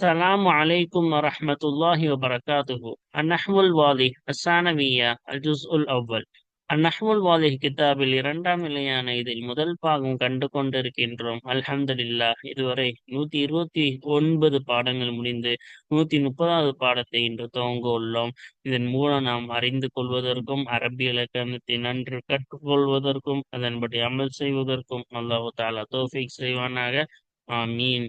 السلام عليكم ورحمة الله وبركاته النحو الواضح الثانوية الجزء الأول النحو الواضح கிதாபில் இரண்டாம் நிலையான இதில் முதல் பாகம் கண்டு கொண்டிருக்கின்றோம் அல்ஹம்துலில்லா இதுவரை நூத்தி இருபத்தி ஒன்பது பாடங்கள் முடிந்து நூத்தி முப்பதாவது பாடத்தை இன்று துவங்க உள்ளோம் இதன் மூலம் நாம் அறிந்து கொள்வதற்கும் அரபி இலக்கணத்தை நன்று கற்றுக்கொள்வதற்கும் அதன்படி அமல் செய்வதற்கும் அல்லாஹு தாலா தோஃபிக் செய்வானாக ஆமீன்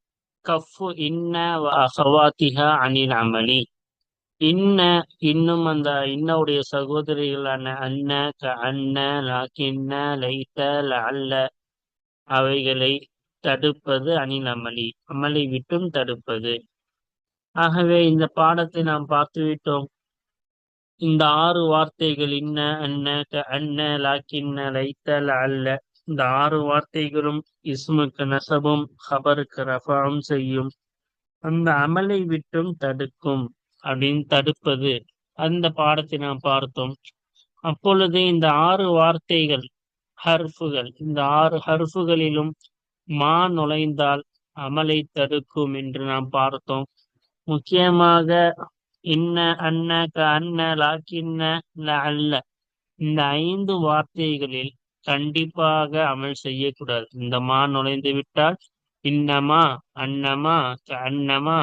கஃபு இன்ன அஹவாத்திஹா அனில் அமலி. இன்ன இன்னும் அந்த இன்னவுடைய சகோதரிகளான அன்ன க அன்ன லாக்கின்ன லைத்த அல்ல அவைகளை தடுப்பது அனில் அமலி. அமலை விட்டும் தடுப்பது. ஆகவே இந்த பாடத்தை நாம் பார்த்து விட்டோம் இந்த ஆறு வார்த்தைகள் இன்ன அன்ன க அன்ன லாக்கின்ன லைத்த அல்ல இந்த ஆறு வார்த்தைகளும் இஸ்முக்கு நசபும் ஹபருக்கு ரஃபாவும் செய்யும். அந்த அமலை விட்டும் தடுக்கும். அப்படின்னு தடுப்பது. அந்த பாடத்தை நாம் பார்த்தோம். அப்பொழுது இந்த ஆறு வார்த்தைகள் ஹர்ஃபுகள் இந்த ஆறு ஹர்ஃபுகளிலும் மா நுழைந்தால் அமலை தடுக்கும் என்று நாம் பார்த்தோம். முக்கியமாக இன்ன அன்ன க அன்ன லாக்கின்ன அல்ல. இந்த ஐந்து வார்த்தைகளில் கண்டிப்பாக அமல் செய்யக்கூடாது. இந்த மா நுழைந்து விட்டால் இன்னமா அன்னமா அன்னமா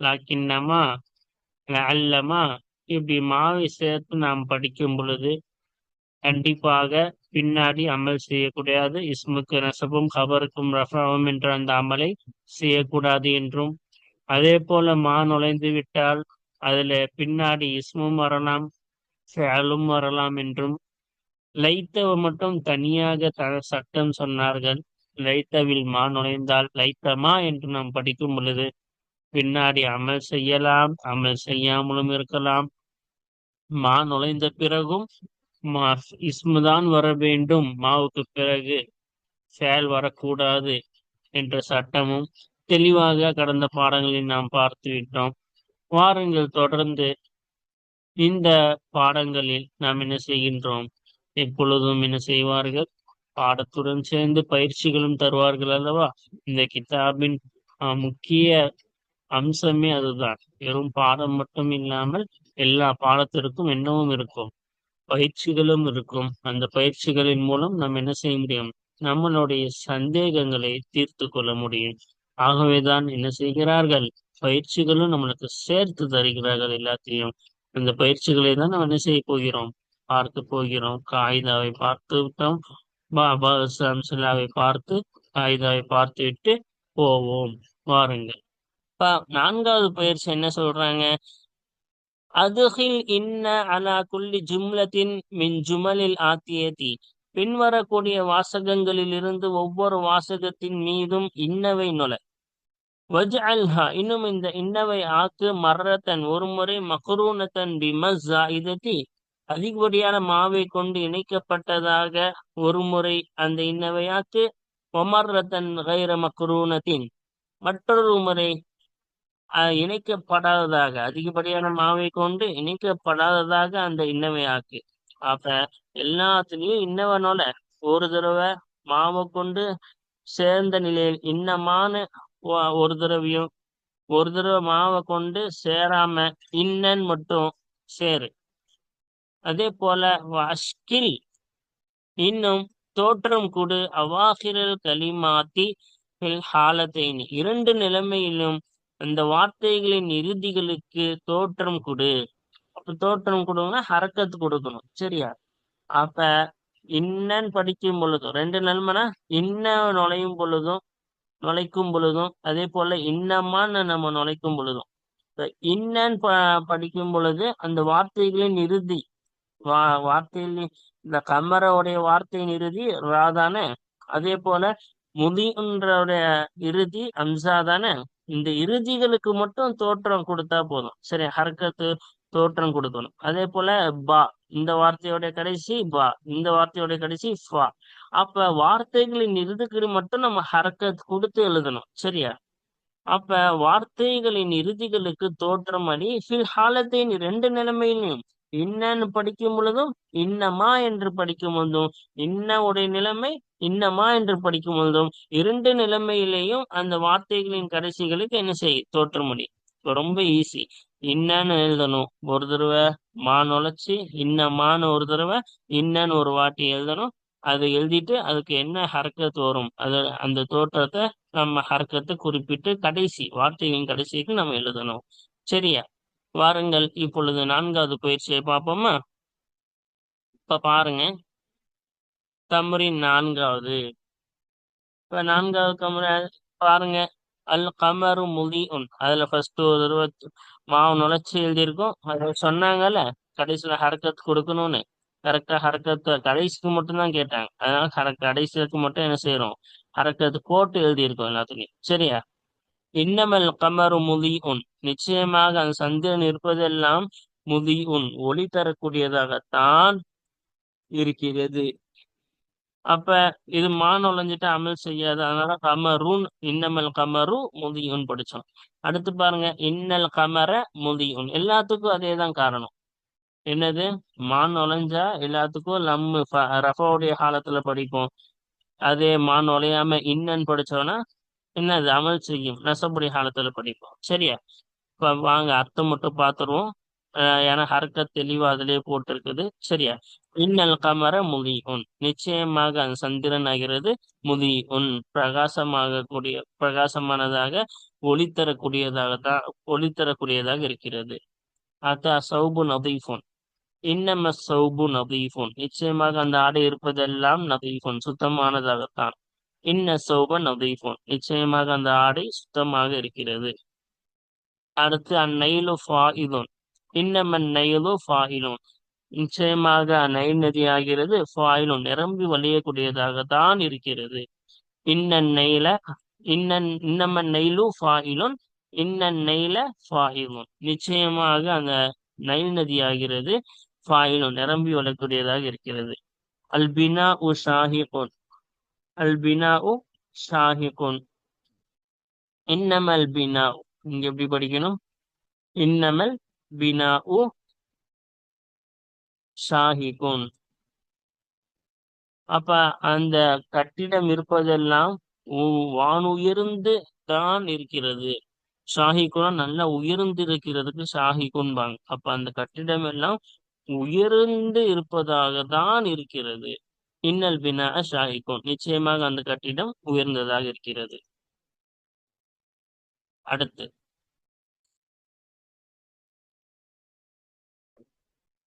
லாக்கின்னமா அல்லமா இப்படி மாவை சேர்த்து நாம் படிக்கும் பொழுது கண்டிப்பாக பின்னாடி அமல் செய்யக்கூடாது. இஸ்முக்கு நசபும் ஹபருக்கும் ரஃபாவும் என்ற அந்த அமலை செய்யக்கூடாது என்றும். அதே போல மா நுழைந்து விட்டால் அதுல பின்னாடி இஸ்மும் வரலாம் செயலும் வரலாம் என்றும் லைத்தவ மட்டும் தனியாக த சட்டம் சொன்னார்கள். லைத்தவில் மா நுழைந்தால் லைத்தமா என்று நாம் படிக்கும் பொழுது பின்னாடி அமல் செய்யலாம் அமல் செய்யாமலும் இருக்கலாம். மா நுழைந்த பிறகும் மா இஸ்முதான் வர வேண்டும். மாவுக்கு பிறகு செயல் வரக்கூடாது என்ற சட்டமும் தெளிவாக கடந்த பாடங்களில் நாம் பார்த்து விட்டோம். வாருங்கள் தொடர்ந்து இந்த பாடங்களில் நாம் என்ன செய்கின்றோம்? எப்பொழுதும் என்ன செய்வார்கள்? பாடத்துடன் சேர்ந்து பயிற்சிகளும் தருவார்கள் அல்லவா? இந்த கிதாபின் முக்கிய அம்சமே அதுதான். வெறும் பாடம் மட்டும் இல்லாமல் எல்லா பாடத்திற்கும் என்னவும் இருக்கும். பயிற்சிகளும் இருக்கும். அந்த பயிற்சிகளின் மூலம் நம்ம என்ன செய்ய முடியும்? நம்மளுடைய சந்தேகங்களை தீர்த்து கொள்ள முடியும். ஆகவேதான் என்ன செய்கிறார்கள்? பயிற்சிகளும் நம்மளுக்கு சேர்த்து தருகிறார்கள் எல்லாத்தையும். அந்த பயிற்சிகளை தான் நம்ம என்ன செய்ய போகிறோம்? பார்க்க போகிறோம். காயிதாவை பார்த்து விட்டோம். அம்சலாவை பார்த்து காயிதாவை பார்த்து விட்டு போவோம். வாருங்கள். நான்காவது பயிற்சி என்ன சொல்றாங்க? அதுகில் இன்ன அலா குல்லி ஜும்லத்தின் மின் ஜுமலில் ஆத்தியதி. பின்வரக்கூடிய வாசகங்களில் இருந்து ஒவ்வொரு வாசகத்தின் மீதும் இன்னவை நுழ. வஜ் அல்ஹா இன்னும் இந்த இன்னவை ஆக்கு மர்ரத்தன் ஒரு முறை மக்ரூனத்தன் பிமஸ் இதத்தி அதிகப்படியான மாவை கொண்டு இணைக்கப்பட்டதாக ஒரு முறை அந்த இன்னவையாக்கு ஒமர்ரத்தன் கைர மக்ரூனத்தின் மற்றொரு முறை இணைக்கப்படாததாக அதிகப்படியான மாவை கொண்டு இணைக்கப்படாததாக அந்த இன்னவையாக்கு அப்ப எல்லாத்துலயும் இன்னவனோல ஒரு தடவை மாவை கொண்டு சேர்ந்த நிலையில் இன்னமான ஒரு தடவையும் ஒரு தடவை மாவை கொண்டு சேராம இன்னன் மட்டும் சேரு. அதே போல அஷ்கில் இன்னும் தோற்றம் கொடு அவாஹிரல் களிமாத்தி ஹாலத்தைன். இரண்டு நிலைமையிலும் அந்த வார்த்தைகளின் இறுதிகளுக்கு தோற்றம் கொடு. அப்ப தோற்றம் கொடுங்கன்னா ஹரக்கத்து கொடுக்கணும் சரியா? அப்ப இன்னன் படிக்கும் பொழுதும் ரெண்டு நிலைமைனா இன்ன நுழையும் பொழுதும் நுழைக்கும் பொழுதும் அதே போல இன்னமான்னு நம்ம நுழைக்கும் பொழுதும். இன்னன் ப படிக்கும் பொழுது அந்த வார்த்தைகளின் இறுதி வா வார்த்தையில் இந்த கமரோடைய வார்த்தையின் இறுதி ரா தானே? அதே போல முதின்றோடைய இறுதி அம்சா தானே? இந்த இறுதிகளுக்கு மட்டும் தோற்றம் கொடுத்தா போதும். சரி ஹர்க்கத்து தோற்றம் கொடுக்கணும். அதே போல பா இந்த வார்த்தையோட கடைசி பா இந்த வார்த்தையோட கடைசி ஃபா. அப்ப வார்த்தைகளின் இறுதிக்கு மட்டும் நம்ம ஹரக்கத் கொடுத்து எழுதணும். சரியா? அப்ப வார்த்தைகளின் இறுதிகளுக்கு தோற்றம் அடி ஃபில் ஹாலத்தின் ரெண்டு நிலைமையிலும் இன்னன்னு படிக்கும் பொழுதும் இன்னமா என்று படிக்கும் பொழுதும் இன்ன உடைய நிலைமை இன்னமா என்று படிக்கும் பொழுதும் இரண்டு நிலைமையிலேயும் அந்த வார்த்தைகளின் கடைசிகளுக்கு என்ன செய்ய முடியும் ரொம்ப ஈஸி இன்னன்னு எழுதணும். ஒரு தடவை மா நுழைச்சி இன்னமான்னு ஒரு தடவை இன்னன்னு ஒரு வாட்டி எழுதணும். அதை எழுதிட்டு அதுக்கு என்ன ஹரக்கத்து வரும்? அது அந்த தோற்றத்தை நம்ம ஹரக்கத்தை குறிப்பிட்டு கடைசி வார்த்தைகளின் கடைசிக்கு நம்ம எழுதணும். சரியா? வாருங்கள். இப்பொழுது நான்காவது பயிற்சியை பார்ப்போமா? இப்ப பாருங்க. தமரின் நான்காவது. இப்ப நான்காவது கமர பாருங்க. அல் கமரு முதி உன் அதுல ஃபர்ஸ்ட் ஒரு தடவை மாவு நுழைச்சி எழுதியிருக்கோம். அது சொன்னாங்கல்ல கடைசியில ஹரக்கத் கொடுக்கணும்னு. கரெக்டா ஹரக்கத்து கடைசிக்கு மட்டும் தான் கேட்டாங்க. அதனால ஹரக் கடைசிக்கு மட்டும் என்ன செய்யறோம் ஹரக்கத்து போட்டு எழுதியிருக்கோம் எல்லாத்துலயும். சரியா? இன்னமல் கமரு முதி உன் நிச்சயமாக அந்த சந்திரன் இருப்பதெல்லாம் முதி உன் ஒளி தரக்கூடியதாகத்தான் இருக்கிறது. அப்ப இது மான் நுழைஞ்சிட்டு அமல் செய்யாது. அதனால கமருன் இன்னமல் கமரு முதியுன் படிச்சோம். அடுத்து பாருங்க இன்னல் கமர முதியுன். எல்லாத்துக்கும் அதே தான் காரணம். என்னது? மான் நுழைஞ்சா எல்லாத்துக்கும் நம்ம ரஃபாவுடைய காலத்துல படிப்போம். அதே மான் நுழையாம இன்னன்னு படிச்சோம்னா என்னது அமல் செய்யும் நெசப்படி காலத்துல படிப்போம் சரியா? இப்ப வாங்க அர்த்தம் மட்டும் பார்த்துருவோம் ஏன்னா ஹர்க்க தெளிவா அதிலே போட்டிருக்குது. சரியா? இன்னல் கமர முதி உன் நிச்சயமாக அந்த சந்திரன் ஆகிறது முதி உன் பிரகாசமாக கூடிய பிரகாசமானதாக ஒளி தரக்கூடியதாக தான் ஒளி தரக்கூடியதாக இருக்கிறது. அத்தா சௌபு நதீஃபுன். இன்னம சௌபு நதீஃபுன். நிச்சயமாக அந்த ஆடை இருப்பதெல்லாம் நதீஃபுன். சுத்தமானதாகத்தான். இன்ன சோபன் நிச்சயமாக அந்த ஆடை சுத்தமாக இருக்கிறது. அடுத்து அந்நயிலு ஃபாயிலோன். இன்னமன் நயிலு ஃபாயிலோன். நிச்சயமாக நைல் நதி ஆகிறது ஃபாயிலும் நிரம்பி வழியக்கூடியதாகத்தான் இருக்கிறது. இன்னன் நெயில இன்னன் இன்னமன் நெயிலு ஃபாயிலுன். இன்னன் நெயில ஃபாயிலுன். நிச்சயமாக அந்த நைல் நதி ஆகிறது ஃபாயிலும் நிரம்பி வளக்கூடியதாக இருக்கிறது. அல்பினா உ ஷாஹிபோன். அல்பினா உ ஷாஹிகுன் இன்னமல் பினாவு இங்க எப்படி படிக்கணும்? இன்னமல் பினாவு உ ஷாஹிகுன் அப்ப அந்த கட்டிடம் இருப்பதெல்லாம் வானுயர்ந்து தான் இருக்கிறது. ஷாஹிகுன் நல்லா உயர்ந்து இருக்கிறதுக்கு ஷாஹிகுன்பாங்க அப்ப அந்த கட்டிடம் எல்லாம் உயர்ந்து இருப்பதாக தான் இருக்கிறது. இன்னல் பினா ஷாகிக்கும். நிச்சயமாக அந்த கட்டிடம் உயர்ந்ததாக இருக்கிறது. அடுத்து.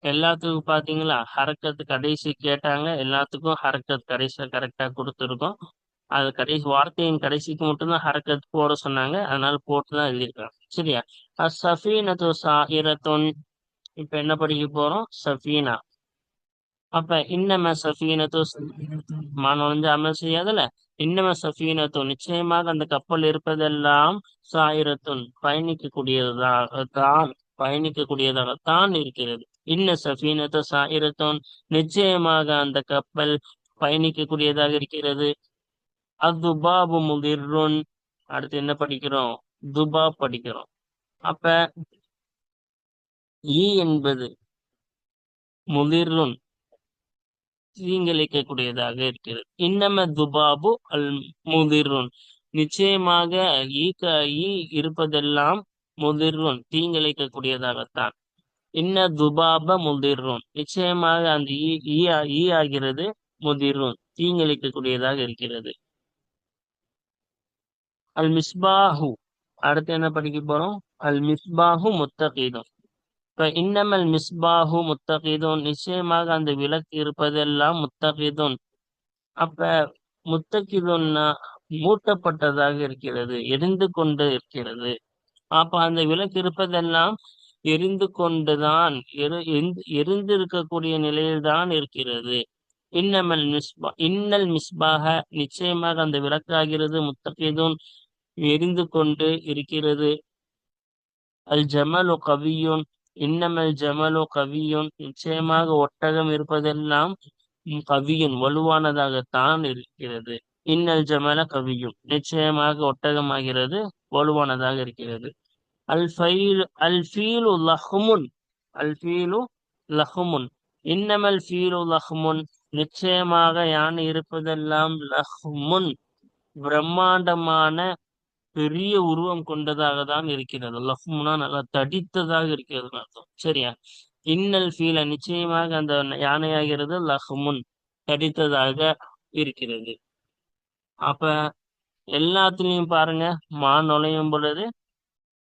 எல்லாத்துக்கும் பாத்தீங்களா ஹரக்கத்து கடைசி கேட்டாங்க. எல்லாத்துக்கும் ஹரக்கத் கடைசியா கரெக்டா கொடுத்துருக்கோம். அது கடைசி வார்த்தையின் கடைசிக்கு மட்டும்தான் ஹரக்கத் போட சொன்னாங்க. அதனால போட்டு தான் எழுதியிருக்காங்க. சரியா? சஃபீனத்து சாயிரத்துன் இப்ப என்ன படிக்க போறோம்? சஃபீனா. அப்ப இன்னம சஃபீனத்து மாணவன் அமல் செய்யாதுல? இன்னம சஃபீனத்தோ நிச்சயமாக அந்த கப்பல் இருப்பதெல்லாம் சாயிரத்துன் பயணிக்கக்கூடியதாக தான் பயணிக்கக்கூடியதாகத்தான் இருக்கிறது. இன்ன சஃபீனத்தோ சாயிரத்தோன் நிச்சயமாக அந்த கப்பல் பயணிக்கக்கூடியதாக இருக்கிறது. அதுபாபு முதிர்ருன் அடுத்து என்ன படிக்கிறோம்? துபா படிக்கிறோம். அப்ப ஈ என்பது முதிர்ருன் தீங்கிழைக்கக்கூடியதாக இருக்கிறது. இன்னம துபாபு அல் முதிர்ன் நிச்சயமாக ஈ ஈ இருப்பதெல்லாம் முதிர்ருன் தீங்கிழைக்கக்கூடியதாகத்தான். இன்ன துபாப முதிர்ரும் நிச்சயமாக அந்த ஈ ஆகிறது முதிர்ரும் தீங்கிழைக்கக்கூடியதாக இருக்கிறது. அல் மிஸ்பாஹு. அடுத்து என்ன படிக்க போறோம்? அல் மிஸ்பாஹு முத்தகீதம். இன்னமல் மிஸ்பாஹு முத்தகீதும் நிச்சயமாக அந்த விளக்கு இருப்பதெல்லாம் முத்தகீதும் அப்ப முத்தகிதுன்னா மூட்டப்பட்டதாக இருக்கிறது எரிந்து கொண்டு இருக்கிறது. அப்ப அந்த விளக்கு இருப்பதெல்லாம் எரிந்து கொண்டுதான் எரு எரிந்திருக்கக்கூடிய நிலையில்தான் இருக்கிறது. இன்னமல் மிஸ்பா இன்னல் மிஸ்பாக நிச்சயமாக அந்த விளக்காகிறது முத்தகிதுன் எரிந்து கொண்டு இருக்கிறது. அல் ஜமலு கவியுன் இன்னமல் ஜமலு கவியுன் நிச்சயமாக ஒட்டகம் இருப்பதெல்லாம் கவியுன் வலுவானதாகத்தான் இருக்கிறது. இன்னல் ஜமல கவியும் நிச்சயமாக ஒட்டகமாகிறது வலுவானதாக இருக்கிறது. அல் ஃபைல் அல் ஃபீலு லஹ்முன் அல் ஃபீலு லஹ்முன். இன்னமல் ஃபீலு லஹ்முன் நிச்சயமாக யானை இருப்பதெல்லாம் லஹ்முன். பிரம்மாண்டமான பெரிய உருவம் கொண்டதாக தான் இருக்கிறது லஹ்முனா நல்லா தடித்ததாக இருக்கிறது அர்த்தம். சரியா? இன்னல் ஃபீல நிச்சயமாக அந்த யானையாகிறது லஹ்முன் தடித்ததாக இருக்கிறது. அப்ப எல்லாத்துலயும் பாருங்க மா நுழையும் பொழுது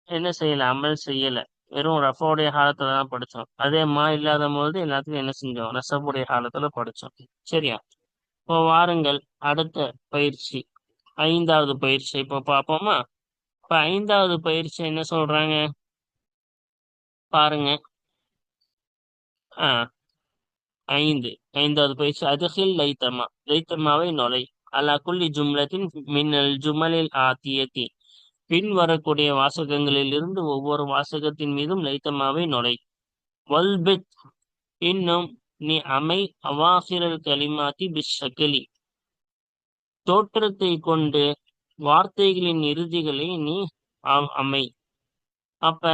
என்ன செய்யல? அமல் செய்யல. வெறும் ரஃபோடைய காலத்துல தான் படிச்சோம். அதே மா இல்லாத போது எல்லாத்துக்கும் என்ன செஞ்சோம்? ரசபுடைய காலத்துல படிச்சோம். சரியா? இப்போ வாருங்கள் அடுத்த பயிற்சி. ஐந்தாவது பயிற்சி. இப்போ பார்ப்போமா இப்ப ஐந்தாவது பயிற்சி என்ன சொல்றாங்க? பாருங்க. ஆ. ஐந்து. ஐந்தாவது பயிற்சி. அதுகில் லைத்தமா லைத்தமாவை நுழை. அலா குல்லி ஜும்லத்தின் மின்னல் ஜுமலில் ஆத்தியத்தி பின் வரக்கூடிய வாசகங்களில் இருந்து ஒவ்வொரு வாசகத்தின் மீதும் லைத்தமாவை நுழை. வல்பித். இன்னும் நீ அமை அவாசிரல் கலிமாத்தி பிஷக்கலி தோற்றத்தை கொண்டு வார்த்தைகளின் இறுதிகளை நீ அமை. அப்ப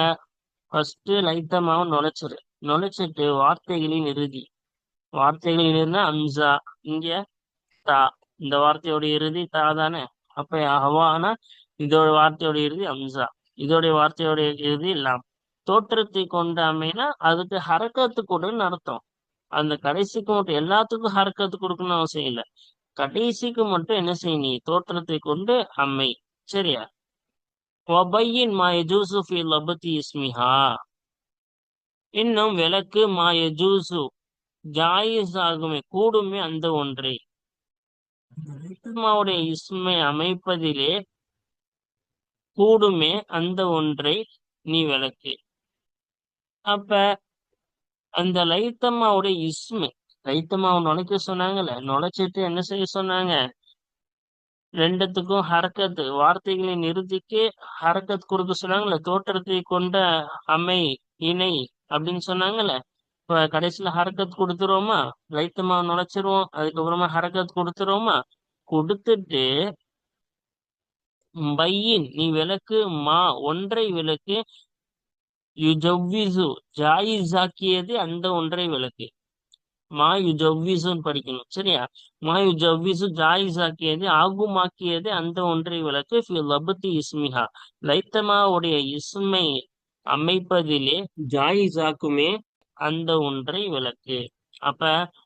ஃபர்ஸ்ட் லைத்தமாக நுழைச்சிரு. நுழைச்சிட்டு வார்த்தைகளின் இறுதி. வார்த்தைகளின் இருந்தா அம்சா இங்க தா. இந்த வார்த்தையோட இறுதி தா தானே. அப்ப ஹவானா இதோட வார்த்தையோட இறுதி அம்சா. இதோடைய வார்த்தையோட இறுதி இல்லாம் தோற்றத்தை கொண்டு அமைனா அதுக்கு ஹரக்கத்து கொடுன்னு அர்த்தம். அந்த கடைசிக்கு மட்டும் எல்லாத்துக்கும் ஹரக்கத்து கொடுக்கணும்னு அவசியம் இல்லை. கடைசிக்கு மட்டும் என்ன செய்ய நீ? தோற்றத்தை கொண்டு அம்மை. சரியா? ஒபையின் மா ஃபி லபதி இஸ்மிஹா. இன்னும் விளக்கு மா ஜூசு. ஜாயிஸ் ஆகுமே கூடுமே அந்த ஒன்றை. ஆத்மாவுடைய இஸ்மை அமைப்பதிலே கூடுமே அந்த ஒன்றை நீ விளக்கு. அப்ப அந்த லைத்தம்மாவுடைய இஸ்மை லைத்தம்மாவை நுழைக்க சொன்னாங்கல்ல. நுழைச்சிட்டு என்ன செய்ய சொன்னாங்க? ரெண்டுத்துக்கும் ஹரக்கத்து வார்த்தைகளின் இறுதிக்கு ஹரக்கத் கொடுக்க சொன்னாங்கல்ல. தோற்றத்தை கொண்ட அமை இணை அப்படின்னு சொன்னாங்கல்ல. இப்ப கடைசியில ஹரக்கத் கொடுத்துருவோமா? லைத்தமா நுழைச்சிருவோம். அதுக்கப்புறமா ஹரக்கத் கொடுத்துருவோமா? கொடுத்துட்டு பையின் நீ விளக்கு மா ஒன்றை விளக்கு யுஜவ்விசு ஜாயிஸாக்கியது அந்த ஒன்றை விளக்கு. மா ஜவ்விசுன்னு படிக்கணும் சரியா? மா யுஜவ்விசு ஜாயிஸாக்கியது ஆகுமாக்கியது அந்த ஒன்றை விளக்கு லபத்தி இஸ்மிஹா. லைத்தமாவுடைய இஸ்மை அமைப்பதிலே ஜாயிஸாக்குமே அந்த ஒன்றை விளக்கு. அப்ப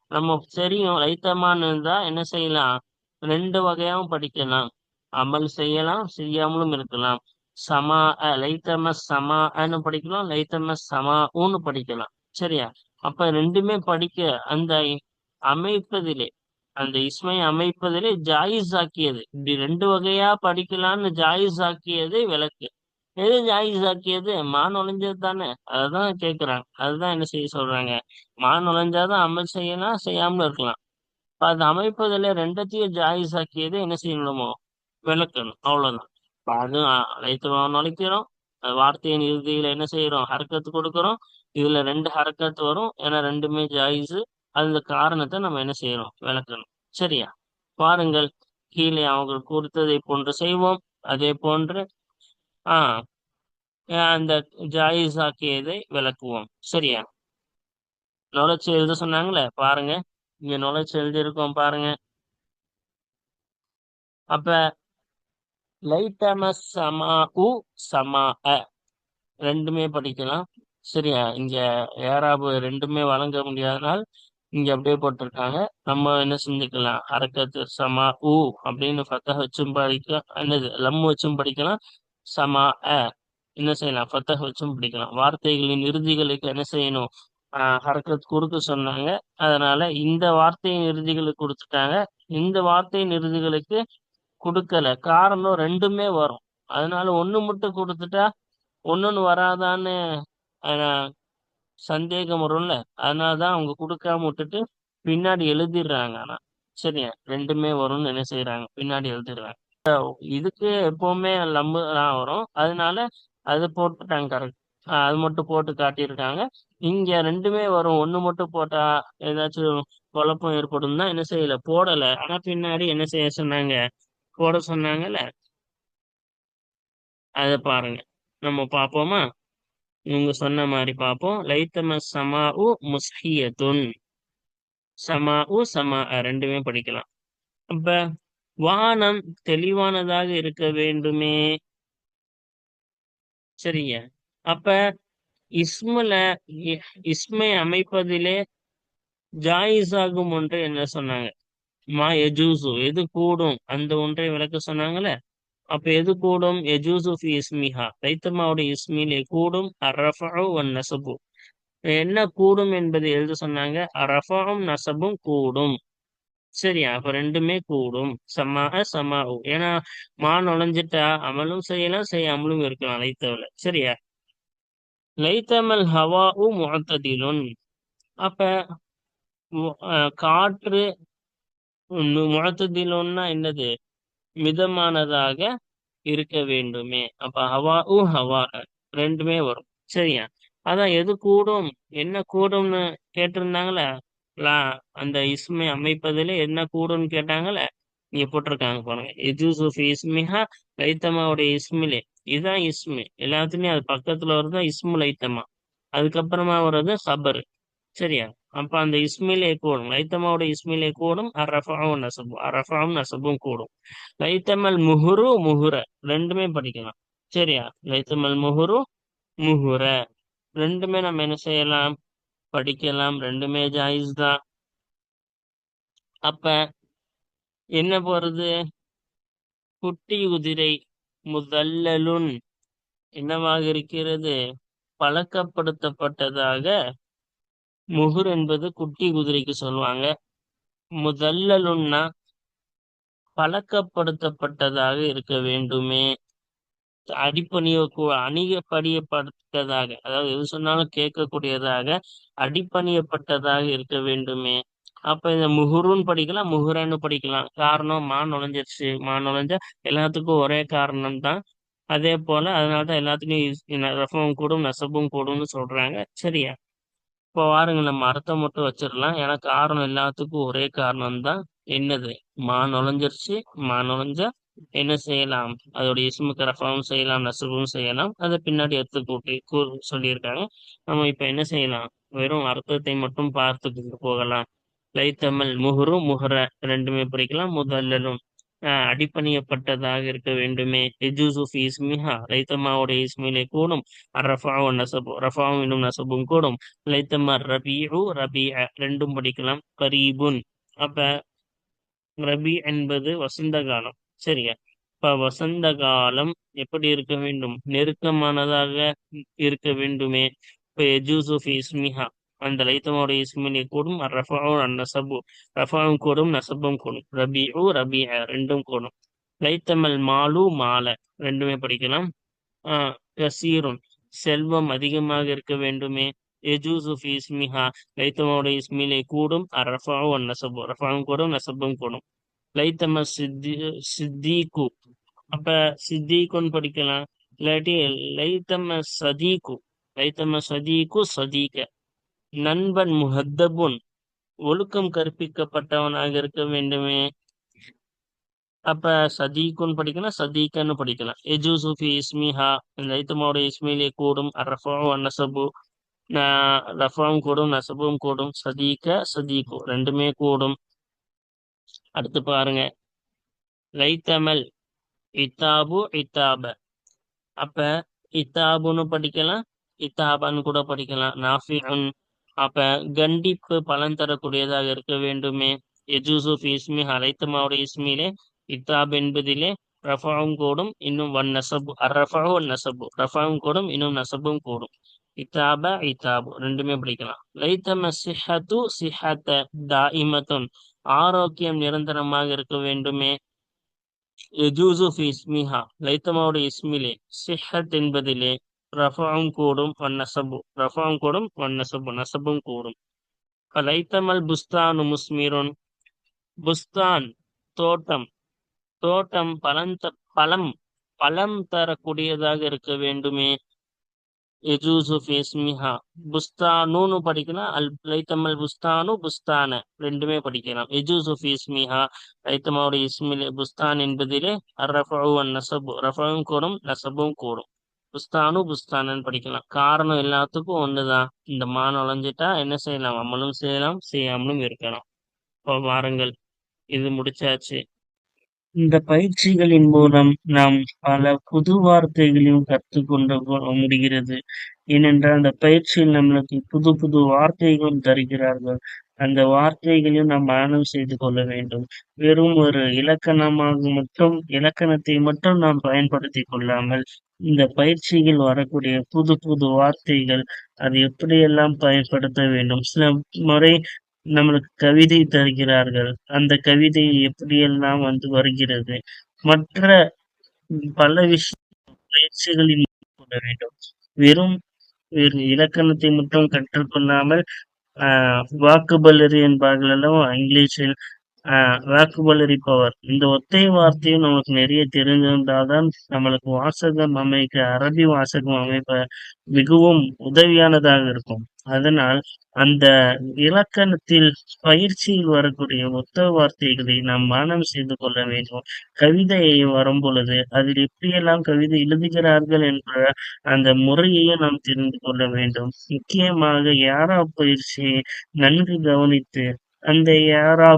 நம்ம தெரியும் லைத்தமான்னு இருந்தா என்ன செய்யலாம்? ரெண்டு வகையாவும் படிக்கலாம். அமல் செய்யலாம் செய்யாமலும் இருக்கலாம். சமா லைத்தம சமான்னு படிக்கலாம் லைத்தம சமா ஊன்னு படிக்கலாம் சரியா? அப்ப ரெண்டுமே படிக்க அந்த அமைப்பதிலே அந்த இஸ்மை அமைப்பதிலே ஜாயிஸ் ஆக்கியது. இப்படி ரெண்டு வகையா படிக்கலாம்னு ஜாயிஸ் ஆக்கியது விளக்கு. எது ஜாயிஸ் ஆக்கியது? மான் நுழைஞ்சது தானே? அததான் கேக்குறாங்க. அதுதான் என்ன செய்ய சொல்றாங்க? மா நுழைஞ்சாதான் அமல் செய்யலாம் செய்யாமல இருக்கலாம். அது அமைப்பதில் ரெண்டத்தையும் ஜாயிஸ் ஆக்கியது என்ன செய்யணுமோ? விளக்கணும். அவ்வளவுதான். அது அனைத்து நுழைக்கிறோம். வார்த்தையின் இறுதியில என்ன செய்யறோம்? ஹரக்கத்து கொடுக்குறோம். இதுல ரெண்டு ஹரக்கத்து வரும். ஏன்னா ரெண்டுமே ஜாயிஸு. அந்த காரணத்தை நம்ம என்ன செய்யறோம்? விளக்கணும். சரியா? பாருங்கள். கீழே அவர்கள் கொடுத்ததை போன்று செய்வோம். அதே போன்று ஆஹ் அந்த ஜாயிஸ் ஆக்கியதை விளக்குவோம். சரியா? நுழைச்சு எழுத சொன்னாங்களே? பாருங்க. இங்க நுழைச்சு எழுதியிருக்கோம் பாருங்க. அப்ப லைட்டம சமா உ சமா அ. ரெண்டுமே படிக்கலாம். சரியா? இங்க ஏராபு ரெண்டுமே வழங்க முடியாதனால் இங்க அப்படியே போட்டிருக்காங்க. நம்ம என்ன செஞ்சுக்கலாம் அரக்கத்து சமா ஊ அப்படின்னு ஃபத்தக வச்சும் படிக்கலாம் என்னது? லம் வச்சும் படிக்கலாம் சமா அ என்ன செய்யலாம்? ஃபத்தக வச்சும் படிக்கலாம். வார்த்தைகளின் இறுதிகளுக்கு என்ன செய்யணும்? ஹரக்கத் கொடுக்க சொன்னாங்க. அதனால இந்த வார்த்தையின் இறுதிகளுக்கு கொடுத்துட்டாங்க. இந்த வார்த்தையின் இறுதிகளுக்கு கொடுக்கல. காரணம் ரெண்டுமே வரும். அதனால ஒன்று மட்டும் கொடுத்துட்டா ஒன்னொன்னு வராதான்னு சந்தேகம் வரும்ல. அதனாலதான் அவங்க கொடுக்காம விட்டுட்டு பின்னாடி எழுதிடுறாங்க. ஆனா சரியா ரெண்டுமே வரும்னு என்ன செய்யறாங்க பின்னாடி எழுதிடுறாங்க. இதுக்கு எப்பவுமே லம்பு தான் வரும். அதனால அது போட்டுட்டாங்க கரெக்ட் அது மட்டும் போட்டு காட்டியிருக்காங்க. இங்க ரெண்டுமே வரும். ஒண்ணு மட்டும் போட்டா ஏதாச்சும் குழப்பம் ஏற்படும் தான் என்ன செய்யல? போடல. ஆனா பின்னாடி என்ன செய்ய சொன்னாங்க? போட சொன்னாங்கல்ல? அதை பாருங்க. நம்ம பார்ப்போமா? இவங்க சொன்ன மாதிரி பார்ப்போம். லைத்தம சமா முஸ்ஹியத்துன் சமாஉ சமா ரெண்டுமே படிக்கலாம். அப்ப வானம் தெளிவானதாக இருக்க வேண்டுமே. சரிங்க. அப்ப இஸ்முல இஸ்மை அமைப்பதிலே ஜாயிஸாகும் ஒன்று என்ன சொன்னாங்க? மா எஜூசு எது கூடும்? அந்த ஒன்றை விளக்க சொன்னாங்கல்ல அப்ப எது கூடும்? எஜூசுஃபி இஸ்மிஹா. ரைத்தம்மாவுடைய இஸ்மிலே கூடும். அரஃபு ஒன் நசபு என்ன கூடும் என்பதை எழுத சொன்னாங்க? அரஃபாவும் நசபும் கூடும். சரியா? அப்ப ரெண்டுமே கூடும். சமா சமா ஏன்னா மா நுழைஞ்சிட்டா அமலும் செய்யலாம் செய்யாமலும் இருக்கலாம் லைத்தவல. சரியா? லைத்தமல் ஹவா உ முகத்ததிலுன் அப்ப காற்று முகத்ததிலும்னா என்னது? மிதமானதாக இருக்க வேண்டுமே. அப்ப ஹவா உ ஹவா ரெண்டுமே வரும். சரியா? அதான் எது கூடும்? என்ன கூடும்னு கேட்டிருந்தாங்களே? லா அந்த இஸ்மை அமைப்பதில் என்ன கூடும்னு கேட்டாங்களே? நீங்க போட்டிருக்காங்க பாருங்க. எஜூசுஃப் இஸ்மிஹா லைத்தமாவுடைய இஸ்மிலே. இதுதான் இஸ்மு. எல்லாத்துலயும் அது பக்கத்துல வருது இஸ்மு லைத்தமா. அதுக்கப்புறமா வர்றது ஹபரு. சரியா? அப்ப அந்த இஸ்மிலே கூடும். லைத்தமாவோட இஸ்மிலே கூடும் அரஃபாவும் நசபும் அரஃபாவும் நசபும் கூடும். லைத்தமல் முஹுரு முஹுர. ரெண்டுமே படிக்கலாம். சரியா? லைத்தமல் முஹுரு முஹுர. ரெண்டுமே நம்ம என்ன செய்யலாம்? படிக்கலாம். ரெண்டுமே ஜாயிஸ் தான். அப்ப என்ன போறது? குட்டி குதிரை முதல்லலுன் என்னவாக இருக்கிறது? பழக்கப்படுத்தப்பட்டதாக முகுர் என்பது குட்டி குதிரைக்கு சொல்லுவாங்க. முதல்லலுன்னா பழக்கப்படுத்தப்பட்டதாக இருக்க வேண்டுமே. அடிப்பணிய அணிகப்படியப்பட்டதாக அதாவது எது சொன்னாலும் கேட்கக்கூடியதாக அடிப்பணியப்பட்டதாக இருக்க வேண்டுமே. அப்ப இந்த முகுருன்னு படிக்கலாம் முகுரன்னு படிக்கலாம். காரணம் மா நுழைஞ்சிருச்சு. மா நுழைஞ்சா எல்லாத்துக்கும் ஒரே காரணம் தான். அதே போல அதனாலதான் எல்லாத்துக்கும் ரஃபமும் கூடும் நசபும் கூடும்னு சொல்றாங்க. சரியா? இப்போ வாருங்க நம்ம அர்த்தம் மட்டும் வச்சிடலாம். ஏன்னா காரணம் எல்லாத்துக்கும் ஒரே காரணம் தான் என்னது? மா நுழைஞ்சிருச்சு. மா நுழைஞ்சா என்ன செய்யலாம்? அதோடைய இஸ்முக்கு ரஃபாவும் செய்யலாம் நசுபும் செய்யலாம். அதை பின்னாடி எடுத்து கூட்டி கூ சொல்லியிருக்காங்க. நம்ம இப்ப என்ன செய்யலாம்? வெறும் அர்த்தத்தை மட்டும் பார்த்துட்டு போகலாம். லைத்தமல் முஹுரு முஹர ரெண்டுமே பிடிக்கலாம் முதல்லலும் அடிப்பணியப்பட்டதாக இருக்க வேண்டுமே. எஜூசுஃபி இஸ்மிஹா லைத்தம்மாவுடைய இஸ்மிலே கூடும். ரஃபாவும் நசபு ரஃபாவும் இன்னும் நசபும் கூடும். லைத்தம்மா ரபியு ரபி ரெண்டும் படிக்கலாம். கரீபுன். அப்ப ரபி என்பது வசந்த காலம். சரியா? இப்ப வசந்த காலம் எப்படி இருக்க வேண்டும்? நெருக்கமானதாக இருக்க வேண்டுமே. இப்ப எஜூசுஃபி இஸ்மிஹா. அந்த லைத்தமாவுடைய இஸ்மினி கூடும் ரஃபாவும் நசபு ரஃபாவும் கூடும் நசபும் கூடும் ரபிஉ ரபி ரெண்டும் கூடும் லைத்தமல் மாலு மால ரெண்டுமே படிக்கலாம். ஆஹ் கசீரும். செல்வம் அதிகமாக இருக்க வேண்டுமே. எஜூசுஃபி இஸ்மிஹா. லைத்தமாவுடைய இஸ்மிலே கூடும். ரஃபாவும் நசபு ரஃபாவும் கூடும் நசபும் கூடும். லைத்தம சித்தி சித்திக்கு. அப்ப சித்திக்குன்னு படிக்கலாம். இல்லாட்டி லைத்தம சதீக்கு. லைத்தம சதீக்கு சதீக்க. நண்பன் முஹத்தபுன் ஒழுக்கம் கற்பிக்கப்பட்டவனாக இருக்க வேண்டுமே. அப்ப சதீக்குன்னு படிக்கலாம் சதீக்கன்னு படிக்கலாம் எஜூசுஃபி இஸ்மிஹா லைத்தமோட இஸ்மிலே கூடும் அரஃபாவும் நசபு ரஃபாவும் கூடும் நசபும் கூடும் சதீக்க சதீக்கு. ரெண்டுமே கூடும். அடுத்து பாருங்க. லைத்தமல் இத்தாபு இத்தாப. அப்ப இத்தாபுன்னு படிக்கலாம் இத்தாபான்னு கூட படிக்கலாம். நாஃபிஉன் அப்ப கண்டிப்பு பலன் தரக்கூடியதாக இருக்க வேண்டுமே. எஜூசுஃப் இஸ்மி அலைத்தமாவுடைய இஸ்மிலே இத்தாப் என்பதிலே ரஃபாவும் கூடும் இன்னும் வன் நசபு ரஃபாவும் நசபு ரஃபாவும் கூடும் இன்னும் நசபும் கூடும். இத்தாப இத்தாபு ரெண்டுமே படிக்கலாம். லைத்தம சிஹத்து சிஹத்த தாயிமத்துன் ஆரோக்கியம் நிரந்தரமாக இருக்க வேண்டுமே. எஜூசு இஸ்மிஹா லைத்தமாவுடைய இஸ்மிலே சிஹத் என்பதிலே ரஃபாவும் கூடும் வன்னசபு ரஃபாவும் கூடும் வன்னசபு நசபும் கூடும். லைத்தமல் புஸ்தானு முஸ்மீரோன். புஸ்தான் தோட்டம். தோட்டம் பழம் பழம் பழம் தரக்கூடியதாக இருக்க வேண்டுமே. எஜூசு ஃபேஸ்மிஹா புஸ்தானுன்னு படிக்கலாம் அல் லைத்தமல் புஸ்தானு புஸ்தான. ரெண்டுமே படிக்கலாம். எஜூசு ஃபேஸ்மிஹா லைத்தமாவுடைய இஸ்மிலே புஸ்தான் என்பதிலே ரஃபு நசபு ரஃபவும் கூடும் நசபும் கூடும். புஸ்தானு புஸ்தானன்னு படிக்கலாம். காரணம் எல்லாத்துக்கும் ஒண்ணுதான். இந்த மா நுழைஞ்சிட்டா என்ன செய்யலாம்? அமலும் செய்யலாம் செய்யாமலும் இருக்கலாம். இப்போ வாருங்கள். இது முடிச்சாச்சு. இந்த பயிற்சிகளின் மூலம் நாம் பல புது வார்த்தைகளையும் கற்றுக்கொண்டு முடிகிறது. ஏனென்றால் அந்த பயிற்சியில் நம்மளுக்கு புது புது வார்த்தைகளும் தருகிறார்கள். அந்த வார்த்தைகளையும் நாம் மரணம் செய்து கொள்ள வேண்டும். வெறும் ஒரு இலக்கணமாக மட்டும் இலக்கணத்தை மட்டும் நாம் பயன்படுத்தி கொள்ளாமல் இந்த பயிற்சியில் வரக்கூடிய புது புது வார்த்தைகள் அது எப்படியெல்லாம் பயன்படுத்த வேண்டும்? சில முறை நம்மளுக்கு கவிதை தருகிறார்கள். அந்த கவிதை எப்படியெல்லாம் வந்து வருகிறது? மற்ற பல விஷய பயிற்சிகளில் கொள்ள வேண்டும். வெறும் இலக்கணத்தை மட்டும் கற்றுக்கொள்ளாமல் வாக்குபலரி என்பார்கள் இங்கிலீஷில் வாக்குபலரி பவர். இந்த ஒத்தை வார்த்தையும் நமக்கு நிறைய தெரிஞ்சிருந்தால்தான் நம்மளுக்கு வாசகம் அமைக்க அரபி வாசகம் அமைப்ப மிகவும் உதவியானதாக இருக்கும். அதனால் அந்த இலக்கணத்தில் பயிற்சியில் வரக்கூடிய ஒத்த வார்த்தைகளை நாம் மனம் செய்து கொள்ள வேண்டும். கவிதையை வரும் பொழுது அதில் எப்படியெல்லாம் கவிதை எழுதுகிறார்கள் என்ற அந்த முறையையும் நாம் தெரிந்து கொள்ள வேண்டும். முக்கியமாக யாரா பயிற்சியை நன்கு கவனித்து அந்த யாரா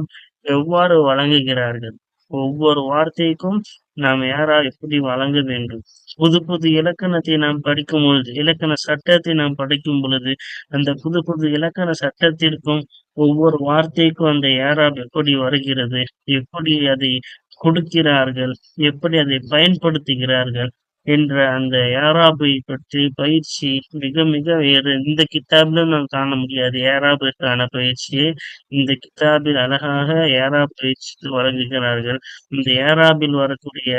எவ்வாறு வழங்குகிறார்கள்? ஒவ்வொரு வார்த்தைக்கும் நாம் யாரா எப்படி வழங்க வேண்டும் புது புது இலக்கணத்தை நாம் படிக்கும் பொழுது இலக்கண சட்டத்தை நாம் படிக்கும் பொழுது அந்த புது புது இலக்கண சட்டத்திற்கும் ஒவ்வொரு வார்த்தைக்கும் அந்த யாரா எப்படி வருகிறது? எப்படி அதை கொடுக்கிறார்கள்? எப்படி அதை பயன்படுத்துகிறார்கள்? என்ற அந்த ஏராபை பற்றி பயிற்சி மிக மிக வேறு. இந்த கித்தாபிலும் நான் காண முடியாது. ஏராபிற்கான பயிற்சியை இந்த கித்தாபில் அழகாக ஏரா பயிற்சி வழங்குகிறார்கள். இந்த ஏராபில் வரக்கூடிய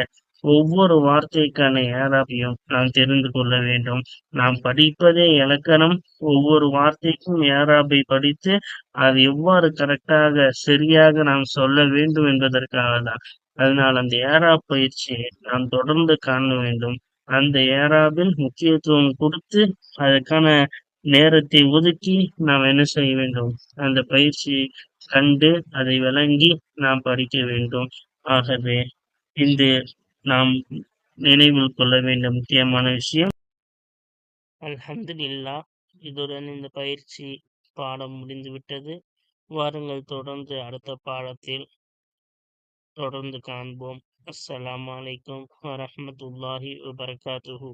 ஒவ்வொரு வார்த்தைக்கான ஏராபையும் நாம் தெரிந்து கொள்ள வேண்டும். நாம் படிப்பதே இலக்கணம். ஒவ்வொரு வார்த்தைக்கும் ஏராபை படித்து அது எவ்வாறு கரெக்டாக சரியாக நாம் சொல்ல வேண்டும் என்பதற்காக தான் அதனால் அந்த ஏரா பயிற்சியை நாம் தொடர்ந்து காண வேண்டும். அந்த ஏராபில் முக்கியத்துவம் கொடுத்து அதற்கான நேரத்தை ஒதுக்கி நாம் என்ன செய்ய வேண்டும்? அந்த பயிற்சியை கண்டு அதை விளங்கி நாம் படிக்க வேண்டும். ஆகவே இந்த நாம் நினைவில் கொள்ள வேண்டிய முக்கியமான விஷயம் அல்ஹம்துலில்லா இதுடன் இந்த பயிற்சி பாடம் முடிந்துவிட்டது. வாருங்கள் தொடர்ந்து அடுத்த பாடத்தில் தொடர்ந்து காண்போம் அஸ்ஸலாம் வலைக்கம் வரமத்துல்லாஹி வபரகாத்துஹூ